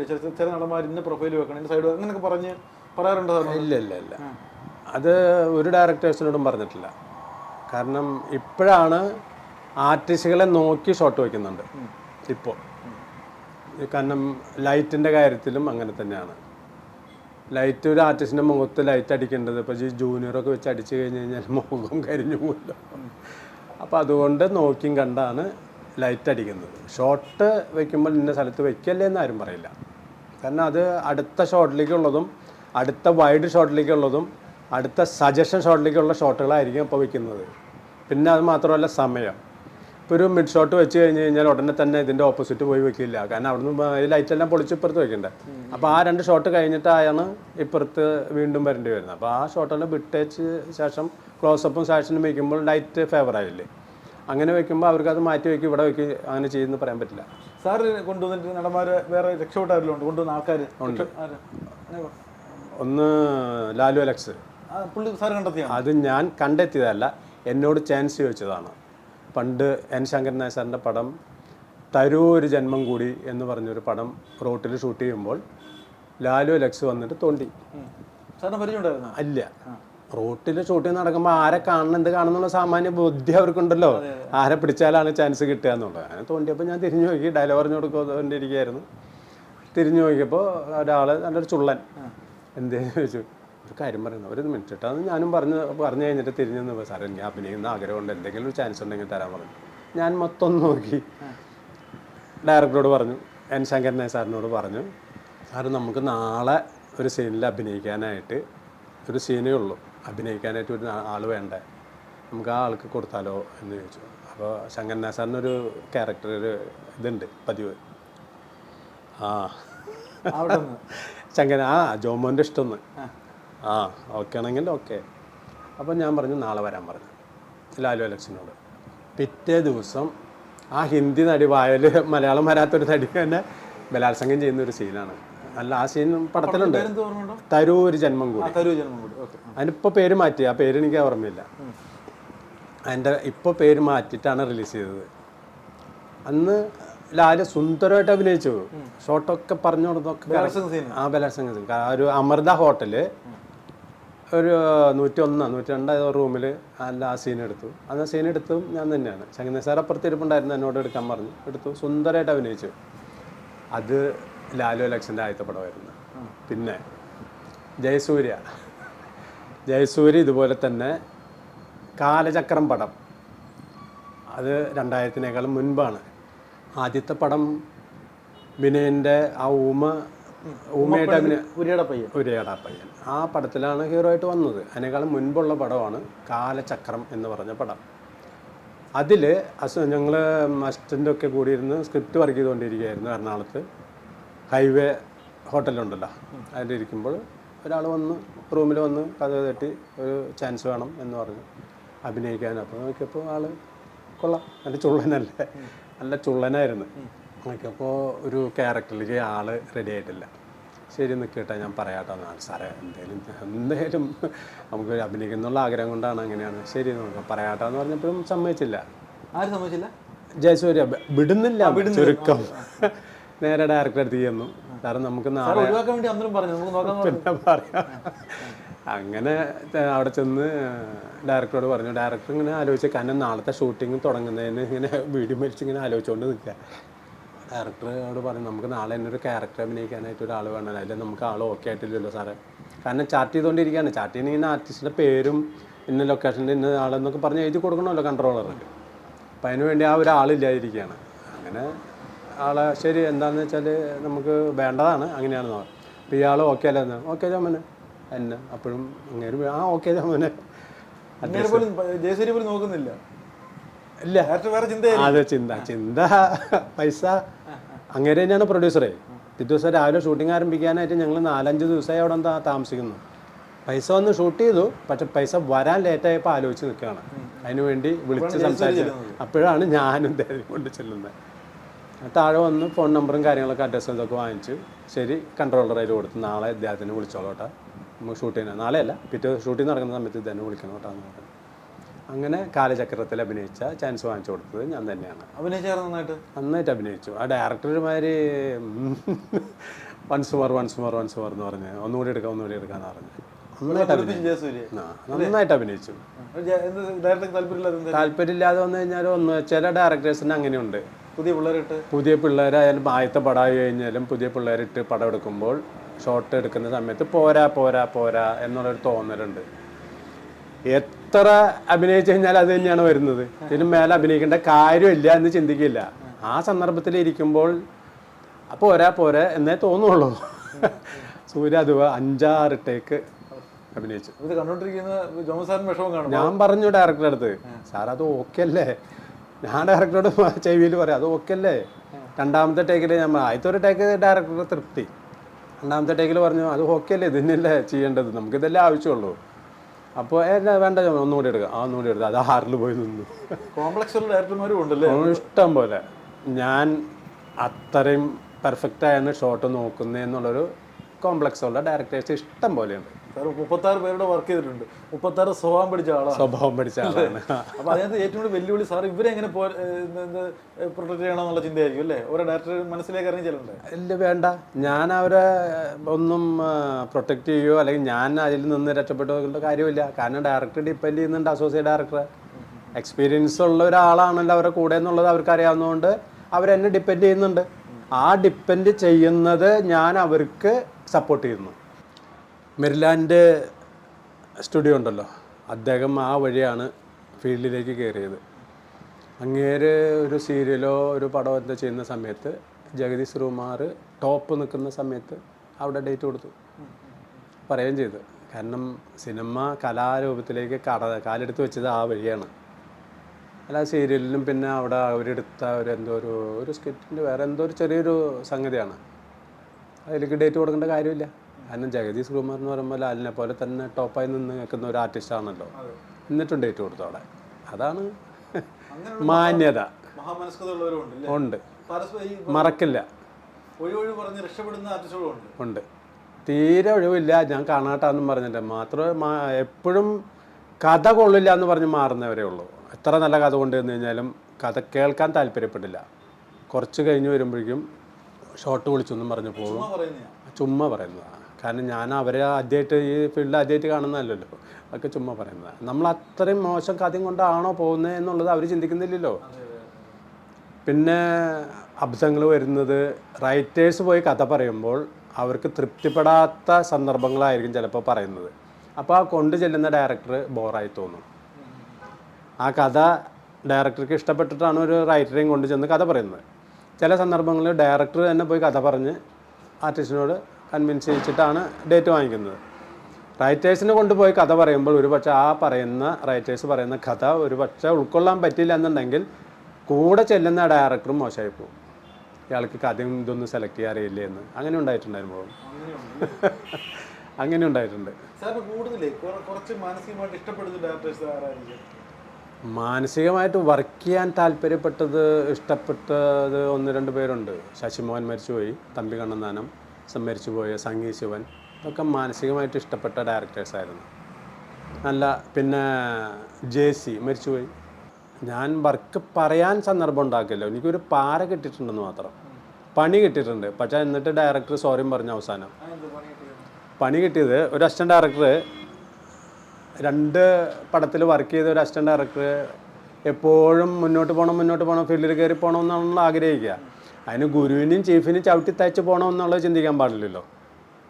പറയുമ്പോഴേ ചില ചില നടന്മാർ ഇന്ന പ്രൊഫൈൽ വെക്കണം ഇന്ന സൈഡ് അങ്ങനെയൊക്കെ പറഞ്ഞ് പറയാറുണ്ടോ ഇല്ല ഇല്ല ഇല്ല. അത് ഒരു ഡയറക്ടേഴ്സിനോടും പറഞ്ഞിട്ടില്ല. കാരണം ഇപ്പോഴാണ് ആർട്ടിസ്റ്റുകളെ നോക്കി ഷോട്ട് വയ്ക്കുന്നുണ്ട് ഇപ്പോൾ കാരണം ലൈറ്റിന്റെ കാര്യത്തിലും അങ്ങനെ തന്നെയാണ്. ലൈറ്റ് ഒരു ആർട്ടിസ്റ്റിന്റെ മുഖത്ത് ലൈറ്റ് അടിക്കേണ്ടത് ഇപ്പോൾ ഈ ജൂനിയറൊക്കെ വെച്ച് അടിച്ചു കഴിഞ്ഞ് കഴിഞ്ഞാൽ മുഖം കരിഞ്ഞു പോകുമല്ലോ. അപ്പോൾ അതുകൊണ്ട് നോക്കിയും കണ്ടാണ് ലൈറ്റ് അടിക്കുന്നത്. ഷോട്ട് വയ്ക്കുമ്പോൾ ഇന്ന സ്ഥലത്ത് വയ്ക്കല്ലേ എന്ന് ആരും പറയില്ല. കാരണം അത് അടുത്ത ഷോട്ടിലേക്കുള്ളതും അടുത്ത വൈഡ് ഷോട്ടിലേക്കുള്ളതും അടുത്ത സജഷൻ ഷോട്ടിലേക്കുള്ള ഷോട്ടുകളായിരിക്കും ഇപ്പോൾ വയ്ക്കുന്നത് പിന്നെ അത് മാത്രമല്ല സമയം. ഇപ്പോൾ ഒരു മിഡ് ഷോട്ട് വെച്ച് കഴിഞ്ഞ് കഴിഞ്ഞാൽ ഉടനെ തന്നെ ഇതിന്റെ ഓപ്പോസിറ്റ് പോയി വെക്കില്ല. കാരണം അവിടുന്ന് ഈ ലൈറ്റ് എല്ലാം പൊളിച്ച് ഇപ്പുറത്ത് വെക്കണ്ടേ? അപ്പോൾ ആ രണ്ട് ഷോട്ട് കഴിഞ്ഞിട്ടായാണ് ഇപ്പുറത്ത് വീണ്ടും വരേണ്ടി വരുന്നത്. അപ്പോൾ ആ ഷോട്ടെല്ലാം വിട്ടേച്ച് ശേഷം ക്ലോസപ്പും സാക്ഷനും വയ്ക്കുമ്പോൾ ലൈറ്റ് ഫേവർ ആയില്ലേ? അങ്ങനെ വെക്കുമ്പോൾ അവർക്ക് അത് മാറ്റി വെക്കും ഇവിടെ വെക്കും അങ്ങനെ ചെയ്യുന്നു പറയാൻ പറ്റില്ല. സാർ കൊണ്ടുവന്നിട്ട് നടന്മാര് വേറെ രക്ഷപ്പെട്ടാരെല്ലാം കൊണ്ടുവന്ന ആൾക്കാർ ഉണ്ട്. ഒന്ന് ലാലു അലക്സ്. പുള്ളി സാർ കണ്ടെത്തിയ? അത് ഞാൻ കണ്ടെത്തിയതല്ല എന്നോട് ചാൻസ് ചോദിച്ചതാണ്. പണ്ട് എൻ ശങ്കരൻ നായർ സാറിന്റെ പടം തരൂ ഒരു ജന്മം കൂടി എന്ന് പറഞ്ഞൊരു പടം റോട്ടിൽ ഷൂട്ട് ചെയ്യുമ്പോൾ ലാലു അലക്സ് വന്നിട്ട് തോണ്ടി. സാറിന് പരിചയമുണ്ടായിരുന്നു? അല്ല റോട്ടിൽ ഷൂട്ടിങ് നടക്കുമ്പോൾ ആരെ കാണണം എന്ത് കാണണം എന്നുള്ള സാമാന്യ ബുദ്ധി അവർക്കുണ്ടല്ലോ. ആരെ പിടിച്ചാലാണ് ചാൻസ് കിട്ടുക എന്നുള്ളത്. അങ്ങനെ തോണ്ടിയപ്പോൾ ഞാൻ തിരിഞ്ഞു നോക്കി ഡയലോഗ് പറഞ്ഞു കൊടുക്കൊണ്ടിരിക്കുകയായിരുന്നു തിരിഞ്ഞു നോക്കിയപ്പോൾ ഒരാൾ നല്ലൊരു ചുള്ളൻ. എന്തേന്ന് ചോദിച്ചു. ഒരു കാര്യം പറയുന്നു ഒരു മിനിറ്റ് ഇട്ടാന്ന് ഞാനും പറഞ്ഞ് പറഞ്ഞു കഴിഞ്ഞിട്ട് തിരിഞ്ഞു നിന്ന്. സാറേ എനിക്ക് അഭിനയിക്കുന്ന ആഗ്രഹമുണ്ട്. എന്തെങ്കിലും ഒരു ചാൻസ് ഉണ്ടെങ്കിൽ തരാൻ പറഞ്ഞു. ഞാൻ മൊത്തം നോക്കി. ഡയറക്ടറോട് പറഞ്ഞു എൻ ശങ്കരനായ സാറിനോട് പറഞ്ഞു സാറ് നമുക്ക് നാളെ ഒരു സീനിൽ അഭിനയിക്കാനായിട്ട് ഒരു സീനേ ഉള്ളൂ. അഭിനയിക്കാനായിട്ട് ഒരു ആൾ വേണ്ടേ? നമുക്ക് ആ ആൾക്ക് കൊടുത്താലോ എന്ന് ചോദിച്ചു. അപ്പോൾ ശങ്കരന സാറിനൊരു ക്യാരക്ടർ ഒരു ഇതുണ്ട് പതിവ്. ആ. ശങ്കരൻ ആ ജോമോന്റെ ഇഷ്ടമൊന്ന് ആ. ഓക്കെ ആണെങ്കിൽ ഓക്കെ അപ്പോൾ ഞാൻ പറഞ്ഞു നാളെ വരാൻ പറഞ്ഞു. ലാലു അലക്സിനോട്. പിറ്റേ ദിവസം ആ ഹിന്ദി നടി വായൽ മലയാളം വരാത്തൊരു നടി തന്നെ ബലാത്സംഗം ചെയ്യുന്ന ഒരു സീനാണ് അല്ല ആ സീൻ പടത്തിലുണ്ട്. തരൂ ഒരു ജന്മം കൂടി. തരൂ ജന്മം കൂടി. അതിനിപ്പോൾ പേര് മാറ്റി. ആ പേര് എനിക്ക് ഓർമ്മയില്ല അതിന്റെ ഇപ്പോൾ പേര് മാറ്റിട്ടാണ് റിലീസ് ചെയ്തത്. അന്ന് ലാൽ സുന്ദരമായിട്ട് അഭിനയിച്ചു. ഷോട്ടൊക്കെ പറഞ്ഞു കൊടുത്തൊക്കെ ആ ബലാത്സംഗ സീൻ ആ ഒരു അമൃത ഹോട്ടൽ. ഒരു നൂറ്റി ഒന്ന് നൂറ്റി രണ്ട് റൂമിൽ അല്ല ആ സീൻ എടുത്തു. അന്ന് സീൻ എടുത്തു ഞാൻ തന്നെയാണ്. ശങ്കരൻ സാർ അപ്പുറത്ത് ഇരിപ്പുണ്ടായിരുന്നു എന്നോട് എടുക്കാൻ പറഞ്ഞു. എടുത്തു. സുന്ദരമായിട്ട് അഭിനയിച്ചു. അത് ലാലു അലക്ഷന്റെ ആദ്യത്തെ പടമായിരുന്നു. പിന്നെ ജയസൂര്യ. ജയസൂര്യ ഇതുപോലെ തന്നെ കാലചക്രം പടം. അത് രണ്ടായിരത്തിനേക്കാളും മുൻപാണ്. ആദ്യത്തെ പടം വിനയന്റെ ആ ഊമ ഊമയായിട്ട് ഉരിയട പയ്യൻ ഉരിയട പയ്യൻ ആ പടത്തിലാണ് ഹീറോ ആയിട്ട് വന്നത്. അതിനേക്കാളും മുൻപുള്ള പടമാണ് കാലചക്രം എന്ന് പറഞ്ഞ പടം. അതിൽ അസ് ഞങ്ങൾ അസിസ്റ്റന്റൊക്കെ കൂടിയിരുന്ന് കൂടി ഇരുന്ന് സ്ക്രിപ്റ്റ് വർക്ക് ചെയ്തുകൊണ്ടിരിക്കുകയായിരുന്നു എറണാകുളത്ത്. ഹൈവേ ഹോട്ടലുണ്ടല്ലോ. അതിലിരിക്കുമ്പോൾ ഒരാൾ വന്ന് റൂമിൽ വന്ന് കഥ തട്ടി ഒരു ചാൻസ് വേണം എന്ന് പറഞ്ഞു. അഭിനയിക്കാൻ. അപ്പോൾ നോക്കിയപ്പോൾ ആൾ കൊള്ളാം. നല്ല ചുള്ളനല്ലേ? നല്ല ചുള്ളനായിരുന്നു. നോക്കിയപ്പോൾ ഒരു ക്യാരക്ടറിലേക്ക് ആൾ റെഡി ആയിട്ടില്ല. ശരി നിൽക്കട്ടെ ഞാൻ പറയാട്ടോ. എന്നാണ് സാറേ എന്തേലും എന്തേലും നമുക്ക് അഭിനയിക്കുന്നുള്ള ആഗ്രഹം കൊണ്ടാണ് അങ്ങനെയാണ്. ശരി നോക്കാം പറയാട്ടോ എന്ന് പറഞ്ഞപ്പോഴും സമ്മതിച്ചില്ല. ആരും സമ്മതിച്ചില്ല? ജയസൂര്യ. വിടുന്നില്ല. ചുരുക്കം. നേരെ ഡയറക്ടർ അടുത്ത് ചെന്നു കാരണം നമുക്ക് നാളെ പിന്നെ പറയാം. അങ്ങനെ അവിടെ ചെന്ന് ഡയറക്ടറോട് പറഞ്ഞു. ഡയറക്ടർ ഇങ്ങനെ ആലോചിച്ച് കാരണം നാളത്തെ ഷൂട്ടിംഗ് തുടങ്ങുന്നതിന് ഇങ്ങനെ വീഡിയോ മരിച്ച് ഇങ്ങനെ ആലോചിച്ചുകൊണ്ട് നിൽക്കുക ഡയറക്ടറോട് പറഞ്ഞു നമുക്ക് നാളെ തന്നെ ഒരു ക്യാരക്ടർ അഭിനയിക്കാനായിട്ട് ഒരാൾ വേണം. അതിൽ നമുക്ക് ആൾ ഓക്കെ ആയിട്ടില്ലല്ലോ സാറേ. കാരണം ചാർട്ട് ചെയ്തുകൊണ്ടിരിക്കുകയാണ് ചാർട്ട് ചെയ്യുന്ന ഇങ്ങനെ ആർട്ടിസ്റ്റിന്റെ പേരും ഇന്ന ലൊക്കേഷന്റെ ഇന്ന ആളെന്നൊക്കെ പറഞ്ഞ് എഴുതി കൊടുക്കണമല്ലോ കൺട്രോളർക്ക് അപ്പം അതിനുവേണ്ടി ആ ഒരാളില്ലാതിരിക്കുകയാണ്. അങ്ങനെ ആളെ ശരി എന്താണെന്ന് വെച്ചാൽ നമുക്ക് വേണ്ടതാണ് അങ്ങനെയാണെന്ന് പറഞ്ഞു. അപ്പോൾ ഇയാൾ ഓക്കെ അല്ല എന്നാൽ ഓക്കെ ജോമന് എന്നെ അപ്പോഴും അങ്ങനെ ആ ഓക്കെ പോലും ജയസൂര്യ പോലും നോക്കുന്നില്ല. ഇല്ല അത് ചിന്ത ചിന്ത പൈസ. അങ്ങനെ തന്നെയാണ് പ്രൊഡ്യൂസറെ പിറ്റേ ദിവസം രാവിലെ ഷൂട്ടിംഗ് ആരംഭിക്കാനായിട്ട് ഞങ്ങൾ നാലഞ്ച് ദിവസമായി അവിടെ എന്താ താമസിക്കുന്നു. പൈസ വന്ന് ഷൂട്ട് ചെയ്തു പക്ഷെ പൈസ വരാൻ ലേറ്റായപ്പോൾ ആലോചിച്ച് നിൽക്കുകയാണ്. അതിനുവേണ്ടി വിളിച്ച് സംസാരിച്ചു. അപ്പോഴാണ് ഞാനും കൊണ്ട് ചെല്ലുന്നത്. താഴെ വന്ന് ഫോൺ നമ്പറും കാര്യങ്ങളൊക്കെ അഡ്രസ്സും ഇതൊക്കെ വാങ്ങിച്ച് ശരി കൺട്രോളർ അതിൽ കൊടുത്ത് നാളെ ഇദ്ദേഹത്തിന് വിളിച്ചോളോട്ടെ നമുക്ക് ഷൂട്ട് ചെയ്യുന്നത് നാളെയല്ല പിറ്റേ ഷൂട്ടിംഗ് നടക്കുന്ന സമയത്ത് ഇദ്ദേഹം വിളിക്കണം കേട്ടോ എന്ന് പറഞ്ഞു. അങ്ങനെ കാലചക്രത്തിൽ അഭിനയിച്ച ചാൻസ് വാങ്ങിച്ചു കൊടുത്തത് ഞാൻ തന്നെയാണ്. അഭിനയിച്ചായിരുന്നു നന്നായിട്ട്? നന്നായിട്ട് അഭിനയിച്ചു. ആ ഡയറക്ടർമാര് once more once more once more എന്ന് പറഞ്ഞ് ഒന്നുകൂടി എടുക്കാം ഒന്നുകൂടി എടുക്കാന്ന് പറഞ്ഞു. നന്നായിട്ട് അഭിനയിച്ചു? താല്പര്യമില്ലാതെ വന്നു കഴിഞ്ഞാൽ ഒന്ന് ചില ഡയറക്ടേഴ്സിന് അങ്ങനെയുണ്ട്. പുതിയ പിള്ളേരിട്ട്? പുതിയ പിള്ളേരായാലും ആദ്യത്തെ പടമായി കഴിഞ്ഞാലും പുതിയ പിള്ളേരിട്ട് പടം എടുക്കുമ്പോൾ ഷോട്ട് എടുക്കുന്ന സമയത്ത് പോരാ പോരാ പോരാ എന്നുള്ളൊരു തോന്നലുണ്ട്. എത്ര അഭിനയിച്ചു കഴിഞ്ഞാൽ അത് തന്നെയാണ് വരുന്നത്. ഇതിന് മേലെ അഭിനയിക്കേണ്ട കാര്യമില്ല എന്ന് ചിന്തിക്കില്ല. ആ സന്ദർഭത്തിൽ ഇരിക്കുമ്പോൾ "ആ പോരാ പോരാ എന്നേ തോന്നുള്ളൂ. സൂര്യ അത് അഞ്ചാറ് ടേക്ക് അഭിനയിച്ചു. ഇത് കണ്ടോണ്ടിരിക്കുന്ന വിഷമം കാണും. ഞാൻ പറഞ്ഞു ഡയറക്ടറെ അടുത്ത്? സാർ അത് ഓക്കെ അല്ലേ? ഞാൻ ഡയറക്ടറോട് ചെവിയിൽ പറയാം. അത് ഓക്കെ അല്ലേ? രണ്ടാമത്തെ ടേക്കിൽ ഞാൻ ആദ്യത്തെ ഒരു ടേക്ക് ഡയറക്ടറുടെ തൃപ്തി. രണ്ടാമത്തെ ടേക്കിൽ പറഞ്ഞു അത് ഓക്കെ അല്ലേ? ഇതിനല്ലേ ചെയ്യേണ്ടത്? നമുക്കിതല്ലേ ആവശ്യമുള്ളൂ. അപ്പോൾ എന്നാ വേണ്ട ഒന്നും ഒന്നുകൂടി എടുക്കാം. ആ ഒന്നുകൂടി എടുക്കാം. അത് ആറിൽ പോയി നിന്നു. കോംപ്ലക്സ് ഇഷ്ടം പോലെ. ഞാൻ അത്രയും പെർഫെക്റ്റ് ആയാണ് ഷോട്ട് നോക്കുന്നത് എന്നുള്ളൊരു കോംപ്ലക്സ് ഉള്ള ഡയറക്ടേഴ്സ് ഇഷ്ടം പോലെയുണ്ട്. സാർ മുപ്പത്താറ് പേരുടെ വർക്ക് ചെയ്തിട്ടുണ്ട്. മുപ്പത്താറ് സ്വഭാവം പിടിച്ച ആളാണ്. സ്വഭാവം പഠിച്ച ആളാണ്. അപ്പൊ അതിനകത്ത് ഏറ്റവും കൂടുതൽ വെല്ലുവിളി സാർ ഇവരെ എങ്ങനെ പ്രൊട്ടക്ട് ചെയ്യണമെന്നുള്ള ചിന്തയായിരിക്കും അല്ലേ? ഓരോ ഡയറക്ടർ മനസ്സിലേക്ക് ഇറങ്ങി ചെല്ലണ്ടേ? ഇല്ല വേണ്ട. ഞാൻ അവരെ ഒന്നും പ്രൊട്ടക്റ്റ് ചെയ്യുകയോ അല്ലെങ്കിൽ ഞാൻ അതിൽ നിന്ന് രക്ഷപ്പെട്ടുകൊണ്ട് കാര്യമില്ല. കാരണം ഡയറക്ടർ ഡിപ്പെൻഡ് ചെയ്യുന്നുണ്ട് അസോസിയേറ്റ് ഡയറക്ടർ എക്സ്പീരിയൻസ് ഉള്ള ഒരാളാണല്ലോ അവരുടെ കൂടെ എന്നുള്ളത് അവർക്ക് അറിയാവുന്നതുകൊണ്ട് അവരെന്നെ ഡിപ്പെൻഡ് ചെയ്യുന്നുണ്ട്. ആ ഡിപ്പെൻഡ് ചെയ്യുന്നത് ഞാൻ അവർക്ക് സപ്പോർട്ട് ചെയ്യുന്നു. മെരിലാൻഡ് സ്റ്റുഡിയോ ഉണ്ടല്ലോ. അദ്ദേഹം ആ വഴിയാണ് ഫീൽഡിലേക്ക് കയറിയത്. അങ്ങേര് ഒരു സീരിയലോ ഒരു പടമോ എന്താ ചെയ്യുന്ന സമയത്ത് ജഗദീശ് ശ്രീകുമാർ ടോപ്പ് നിൽക്കുന്ന സമയത്ത് അവിടെ ഡേറ്റ് കൊടുത്തു. പറയുകയും ചെയ്തു. കാരണം സിനിമ കലാരൂപത്തിലേക്ക് കട കാലെടുത്ത് വെച്ചത് ആ വഴിയാണ്. അല്ല സീരിയലിലും പിന്നെ അവിടെ അവരെടുത്ത ഒരു എന്തോ ഒരു ഒരു സ്കിറ്റിന്റെ വേറെ എന്തോ ഒരു ചെറിയൊരു സംഗതിയാണ്. അതിലേക്ക് ഡേറ്റ് കൊടുക്കേണ്ട കാര്യമില്ല. കാരണം ജഗദീഷ് കുമാർ എന്ന് പറയുമ്പോൾ ലാലിനെ പോലെ തന്നെ ടോപ്പായി നിന്ന് നിൽക്കുന്ന ഒരു ആർട്ടിസ്റ്റ് ആണല്ലോ. എന്നിട്ടും ഡേറ്റ് കൊടുത്തു അവിടെ. അതാണ് മാന്യത. ഉണ്ട് മറക്കില്ല. ഉണ്ട്. തീരെ ഒഴിവില്ല. ഞാൻ കാണാട്ടാന്നും പറഞ്ഞില്ല മാത്രമേ എപ്പോഴും കഥ കൊള്ളില്ല എന്ന് പറഞ്ഞ് മാറുന്നവരേ ഉള്ളൂ. എത്ര നല്ല കഥ കൊണ്ടുവന്നു കഴിഞ്ഞാലും കഥ കേൾക്കാൻ താല്പര്യപ്പെട്ടില്ല കുറച്ച് കഴിഞ്ഞ് വരുമ്പോഴേക്കും ഷോട്ട് വിളിച്ചൊന്നും പറഞ്ഞു പോകും. ചുമ്മാ പറയുന്നതാണ് കാരണം ഞാൻ അവരെ ആദ്യമായിട്ട് ഈ ഫീൽഡിൽ ആദ്യമായിട്ട് കാണുന്നതല്ലല്ലോ. അതൊക്കെ ചുമ്മാ പറയുന്നത്. നമ്മൾ അത്രയും മോശം കഥയും കൊണ്ടാണോ പോകുന്നത് എന്നുള്ളത് അവർ ചിന്തിക്കുന്നില്ലല്ലോ. പിന്നെ അബ്ദങ്ങൾ വരുന്നത്. റൈറ്റേഴ്സ് പോയി കഥ പറയുമ്പോൾ അവർക്ക് തൃപ്തിപ്പെടാത്ത സന്ദർഭങ്ങളായിരിക്കും ചിലപ്പോൾ പറയുന്നത്. അപ്പോൾ ആ കൊണ്ടു ചെല്ലുന്ന ഡയറക്ടർ ബോറായി തോന്നും. ആ കഥ ഡയറക്ടർക്ക് ഇഷ്ടപ്പെട്ടിട്ടാണ് ഒരു റൈറ്ററെയും കൊണ്ടുചെന്ന് കഥ പറയുന്നത്. ചില സന്ദർഭങ്ങളിൽ ഡയറക്ടർ തന്നെ പോയി കഥ പറഞ്ഞ് ആർട്ടിസ്റ്റിനോട് കൺവിൻസ് ചെയ്യിച്ചിട്ടാണ് ഡേറ്റ് വാങ്ങിക്കുന്നത്. റൈറ്റേഴ്സിനെ കൊണ്ടുപോയി കഥ പറയുമ്പോൾ ഒരു പക്ഷേ ആ പറയുന്ന റൈറ്റേഴ്സ് പറയുന്ന കഥ ഒരു പക്ഷേ ഉൾക്കൊള്ളാൻ പറ്റില്ല എന്നുണ്ടെങ്കിൽ കൂടെ ചെല്ലുന്ന ഡയറക്ടറും മോശമായി പോകും. ഇയാൾക്ക് കഥയും ഇതൊന്നും സെലക്ട് ചെയ്യാൻ അറിയില്ലേ എന്ന്. അങ്ങനെ ഉണ്ടായിട്ടുണ്ടായിരുന്നു അങ്ങനെ ഉണ്ടായിട്ടുണ്ട്. മാനസികമായിട്ട് വർക്ക് ചെയ്യാൻ താല്പര്യപ്പെട്ടത് ഇഷ്ടപ്പെട്ടത് ഒന്ന് രണ്ട് പേരുണ്ട്. ശശിമോഹൻ മരിച്ചുപോയി തമ്പി കണ്ണന്താനം മരിച്ചുപോയ സംഗീ ശിവൻ ഇതൊക്കെ മാനസികമായിട്ട് ഇഷ്ടപ്പെട്ട ഡയറക്ടേഴ്സായിരുന്നു നല്ല പിന്നെ ജെ സി മരിച്ചുപോയി. ഞാൻ വർക്ക് പറയാൻ സന്ദർഭം ഉണ്ടാക്കില്ല എനിക്കൊരു പാര കിട്ടിയിട്ടുണ്ടെന്ന് മാത്രം. പണി കിട്ടിയിട്ടുണ്ട്. പക്ഷേ എന്നിട്ട് ഡയറക്ടർ സോറിയും പറഞ്ഞു അവസാനം. പണി കിട്ടിയത് ഒരു അസിസ്റ്റന്റ് ഡയറക്ടർ രണ്ട് പടത്തിൽ വർക്ക് ചെയ്ത ഒരു അസിസ്റ്റന്റ് ഡയറക്ടർ എപ്പോഴും മുന്നോട്ട് പോകണം മുന്നോട്ട് പോകണം ഫീൽഡിൽ കയറി പോകണം എന്നാണല്ലോ ആഗ്രഹിക്കുക. അതിന് ഗുരുവിനെയും ചീഫിനെയും ചവിട്ടി തയ്ച്ച് പോകണമെന്നുള്ളത് ചിന്തിക്കാൻ പാടില്ലല്ലോ.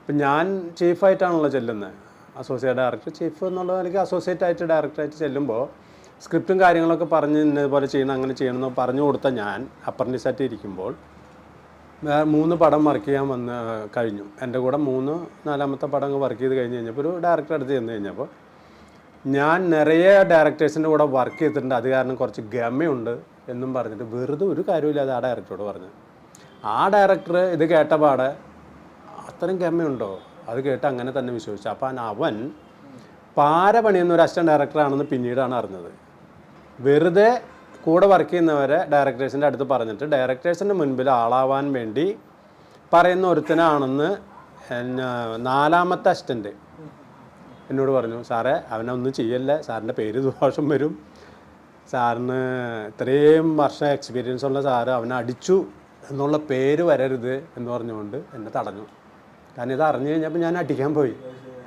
ഇപ്പം ഞാൻ ചീഫായിട്ടാണല്ലോ ചെല്ലുന്നത് അസോസിയേറ്റ് ഡയറക്ടർ ചീഫ് എന്നുള്ള നിലയ്ക്ക് അസോസിയേറ്റ് ആയിട്ട് ഡയറക്ടറായിട്ട് ചെല്ലുമ്പോൾ സ്ക്രിപ്റ്റും കാര്യങ്ങളൊക്കെ പറഞ്ഞ് ഇന്നതുപോലെ ചെയ്യണം അങ്ങനെ ചെയ്യണമെന്ന് പറഞ്ഞു കൊടുത്ത ഞാൻ അപ്രന്റീസായിട്ട് ഇരിക്കുമ്പോൾ മൂന്ന് പടം വർക്ക് ചെയ്യാൻ വന്ന് കഴിഞ്ഞു. എന്റെ കൂടെ മൂന്ന് നാലാമത്തെ പടം വർക്ക് ചെയ്ത് കഴിഞ്ഞ് കഴിഞ്ഞപ്പോൾ ഒരു ഡയറക്ടർ അടുത്ത് ചെന്ന് കഴിഞ്ഞപ്പോൾ ഞാൻ നിറയെ ഡയറക്ടേഴ്സിന്റെ കൂടെ വർക്ക് ചെയ്തിട്ടുണ്ട്. അത് കാരണം കുറച്ച് ഗമയുണ്ട് എന്നും പറഞ്ഞിട്ട് വെറുതെ ഒരു കാര്യമില്ലാതെ ആ ഡയറക്ടറോട് പറഞ്ഞു. ആ ഡയറക്ടർ ഇത് കേട്ട പാടെ അത്രയും ഗമയുണ്ടോ? അത് കേട്ട് അങ്ങനെ തന്നെ വിശ്വസിച്ചു. അപ്പം അവൻ പാര പണിയുന്ന ഒരു അസിസ്റ്റന്റ് ഡയറക്ടറാണെന്ന് പിന്നീടാണ് അറിഞ്ഞത്. വെറുതെ കൂടെ വർക്ക് ചെയ്യുന്നവരെ ഡയറക്ടേഴ്സിന്റെ അടുത്ത് പറഞ്ഞിട്ട് ഡയറക്ടേഴ്സിന്റെ മുൻപിൽ ആളാവാൻ വേണ്ടി പറയുന്ന ഒരുത്തനാണെന്ന് നാലാമത്തെ അസിസ്റ്റന്റ് എന്നോട് പറഞ്ഞു. സാറേ അവനെ ഒന്നും ചെയ്യല്ല? സാറിന്റെ പേര് ദോഷം വരും. സാറിന് ഇത്രയും വർഷം എക്സ്പീരിയൻസ് ഉള്ള സാറ് അവനെ അടിച്ചു. എന്നുള്ള പേര് വരരുത് എന്ന് പറഞ്ഞുകൊണ്ട് എന്നെ തടഞ്ഞു. കാരണം ഇത് അറിഞ്ഞു കഴിഞ്ഞപ്പോൾ ഞാൻ അടിക്കാൻ പോയി.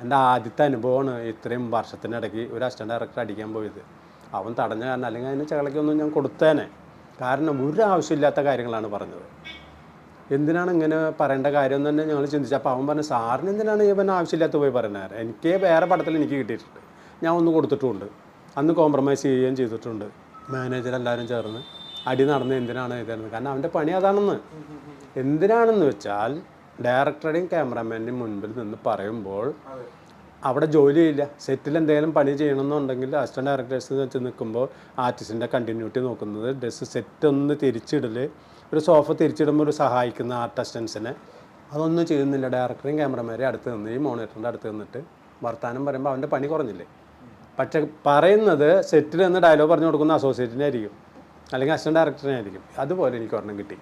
എന്റെ ആദ്യത്തെ അനുഭവമാണ് ഇത്രയും വർഷത്തിനിടയ്ക്ക് ഒരു അസിസ്റ്റന്റ് ഡയറക്ടർ അടിക്കാൻ പോയത്. അവൻ തടഞ്ഞ കാരണം അല്ലെങ്കിൽ അതിന് ചകളയ്ക്കൊന്നും ഞാൻ കൊടുത്തേനെ. കാരണം ഒരു ആവശ്യമില്ലാത്ത കാര്യങ്ങളാണ് പറഞ്ഞത്. എന്തിനാണ് ഇങ്ങനെ പറയേണ്ട കാര്യം എന്ന് തന്നെ ഞങ്ങൾ ചിന്തിച്ചു. അപ്പോൾ അവൻ പറഞ്ഞു സാറിന് എന്തിനാണ് ഇവൻ ആവശ്യമില്ലാത്ത പോയി പറയുന്നത്? എനിക്ക് വേറെ പടത്തിൽ എനിക്ക് കിട്ടിയിട്ടുണ്ട്. ഞാൻ ഒന്ന് കൊടുത്തിട്ടുമുണ്ട്. അന്ന് കോംപ്രമൈസ് ചെയ്യുകയും ചെയ്തിട്ടുണ്ട്. മാനേജർ എല്ലാവരും ചേർന്ന് അടി നടന്ന് എന്തിനാണ് ഇതായിരുന്നു കാരണം അവന്റെ പണി അതാണെന്ന്. എന്തിനാണെന്ന് വെച്ചാൽ ഡയറക്ടറുടെയും ക്യാമറാമാന്റെയും മുൻപിൽ നിന്ന് പറയുമ്പോൾ അവിടെ ജോലിയില്ല. സെറ്റിൽ എന്തെങ്കിലും പണി ചെയ്യണമെന്നുണ്ടെങ്കിൽ അസിസ്റ്റന്റ് ഡയറക്ടേഴ്സ് വെച്ച് നിൽക്കുമ്പോൾ ആർട്ടിസ്റ്റിന്റെ കണ്ടിന്യൂറ്റി നോക്കുന്നത് ഡ്രസ്സ് സെറ്റ് ഒന്ന് തിരിച്ചിടൽ ഒരു സോഫ തിരിച്ചിടുമ്പോൾ ഒരു സഹായിക്കുന്ന ആർട്ട് അസിസ്റ്റൻസിനെ. അതൊന്നും ചെയ്യുന്നില്ല. ഡയറക്ടറും ക്യാമറമാരെയും അടുത്ത് നിന്ന് ഈ മോണിറ്ററിന്റെ അടുത്ത് നിന്നിട്ട് വർത്താനം പറയുമ്പോൾ അവന്റെ പണി കുറഞ്ഞില്ലേ? പക്ഷെ പറയുന്നത് സെറ്റിൽ നിന്ന് ഡയലോഗ് പറഞ്ഞു കൊടുക്കുന്ന അസോസിയേറ്റിനെ ആയിരിക്കും. അല്ലെങ്കിൽ അസിസ്റ്റന്റ് ഡയറക്ടറിനെ ആയിരിക്കും. അതുപോലെ എനിക്ക് ഒരെണ്ണം കിട്ടി.